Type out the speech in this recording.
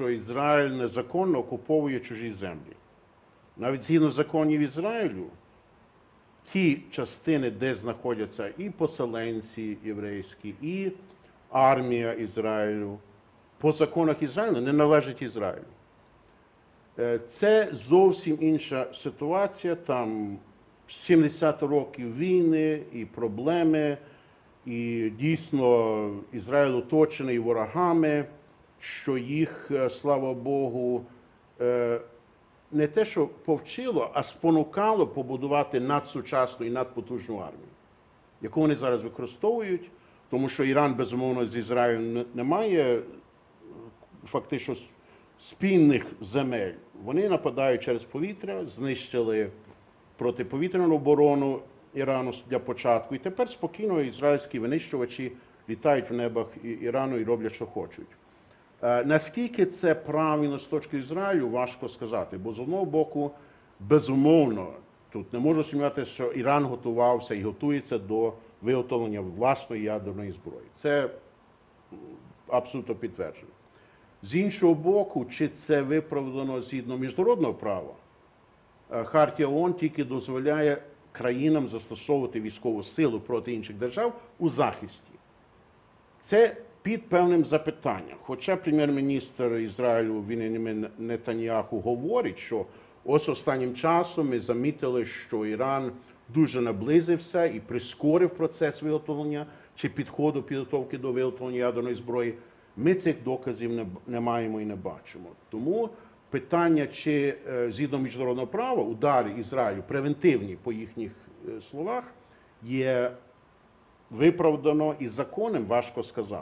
що Ізраїль незаконно окуповує чужі землі. Навіть згідно законів Ізраїлю, ті частини, де знаходяться і поселенці єврейські, і армія Ізраїлю, по законах Ізраїлю не належать Ізраїлю. Е, Це зовсім інша ситуація. Там 70 років війни і проблеми, і дійсно Ізраїль оточений ворогами, що їх, е, слава Богу, е, не те, що повчило, а спонукало побудувати надсучасну і надпотужну армію, яку вони зараз використовують, тому що Іран, безумовно, з Ізраїлем не- має е, фактично спільних земель. Вони нападають через повітря, знищили протиповітряну оборону Ірану для початку. І тепер спокійно ізраїльські винищувачі літають в небах Ірану і роблять, що хочуть. Е, Наскільки це правильно з точки Ізраїлю, важко сказати. Бо з одного боку, безумовно, тут не можу сумніватися, що Іран готувався і готується до виготовлення власної ядерної зброї. Це абсолютно підтверджено. З іншого боку, чи це виправдано згідно міжнародного права? Е, Хартія ООН тільки дозволяє країнам застосовувати військову силу проти інших держав у захисті. Це під певним запитанням. Хоча прем'єр-міністр Ізраїлю Віннімін Нетаньяху говорить, що ось останнім часом ми замітили, що Іран дуже наблизився і прискорив процес виготовлення чи підходу підготовки до виготовлення ядерної зброї. Ми цих доказів не, не маємо і не бачимо. Тому питання, чи е, згідно міжнародного права удари Ізраїлю превентивні по їхніх е, словах є виправдано і законом, важко сказати.